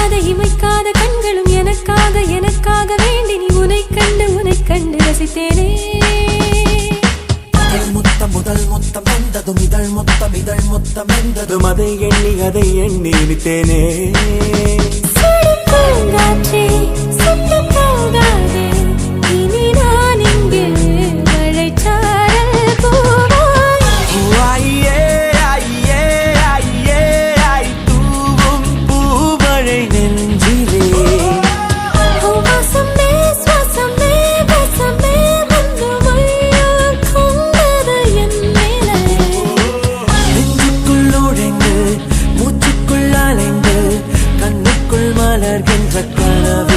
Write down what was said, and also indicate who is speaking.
Speaker 1: இமைக்காத இமைக்காத கண்களும் எனக்காக எனக்காக வேண்டி நீ உனை கண்டு உனை கண்டு ரசித்தேனே.
Speaker 2: முதல் முத்தம் முதல் முத்தம் வந்ததும் இதழ் முத்தம் இதழ் முத்தம் வந்ததும்
Speaker 3: அதை எண்ணி அதை எண்ணி நித்தேனே the kind of